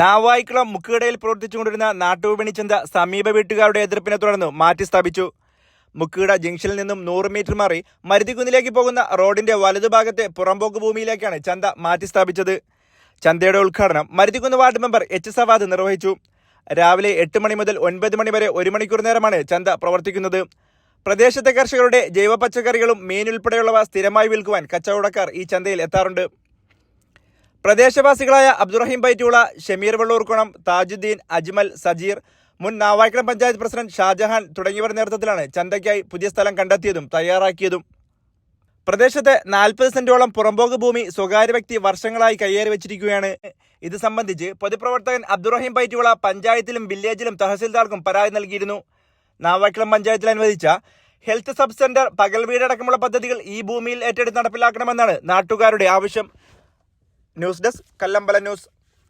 നാവായിക്കുളം മുക്കുകടയിൽ പ്രവർത്തിച്ചുകൊണ്ടിരുന്ന നാട്ടുവിപണി ചന്ത സമീപ വീട്ടുകാരുടെ എതിർപ്പിനെ തുടർന്ന് മാറ്റി സ്ഥാപിച്ചു. മുക്കുകട ജംഗ്ഷനിൽ നിന്നും നൂറ് മീറ്റർ മാറി മരുതികുന്നിലേക്ക് പോകുന്ന റോഡിന്റെ വലതുഭാഗത്തെ പുറംപോക്ക് ഭൂമിയിലേക്കാണ് ചന്ത മാറ്റി സ്ഥാപിച്ചത്. ചന്തയുടെ ഉദ്ഘാടനം Maruthikunnu ward member H Savad നിർവഹിച്ചു. രാവിലെ എട്ട് മണി മുതൽ ഒൻപത് മണി വരെ ഒരു മണിക്കൂർ നേരമാണ് ചന്ത പ്രവർത്തിക്കുന്നത്. പ്രദേശത്തെ കർഷകരുടെ ജൈവ പച്ചക്കറികളും മീൻ ഉൾപ്പെടെയുള്ളവ സ്ഥിരമായി വിൽക്കുവാൻ കച്ചവടക്കാർ ഈ ചന്തയിൽ എത്താറുണ്ട്. പ്രദേശവാസികളായ അബ്ദുറഹീം ബൈറ്റുള ഷമീർ വെള്ളൂർക്കുണം താജുദ്ദീൻ അജ്മൽ സജീർ മുൻ നാവായിക്കുളം പഞ്ചായത്ത് പ്രസിഡന്റ് ഷാജഹാൻ തുടങ്ങിയവരുടെ നേതൃത്വത്തിലാണ് ചന്തയ്ക്കായി പുതിയ സ്ഥലം കണ്ടെത്തിയതും തയ്യാറാക്കിയതും. പ്രദേശത്തെ നാൽപ്പത് സെന്റോളം പുറമ്പോക്ക് ഭൂമി സ്വകാര്യ വ്യക്തി വർഷങ്ങളായി കയ്യേറി വെച്ചിരിക്കുകയാണ്. ഇത് സംബന്ധിച്ച് പൊതുപ്രവർത്തകൻ അബ്ദുറഹീം ബൈറ്റുള പഞ്ചായത്തിലും വില്ലേജിലും തഹസിൽദാർക്കും പരാതി നൽകിയിരുന്നു. നാവായിക്കുളം പഞ്ചായത്തിൽ അനുവദിച്ച ഹെൽത്ത് സബ് സെന്റർ പകൽ വീടടക്കമുള്ള പദ്ധതികൾ ഈ ഭൂമിയിൽ ഏറ്റെടുത്ത് നടപ്പിലാക്കണമെന്നാണ് നാട്ടുകാരുടെ ആവശ്യം. News desk Kallambalam news.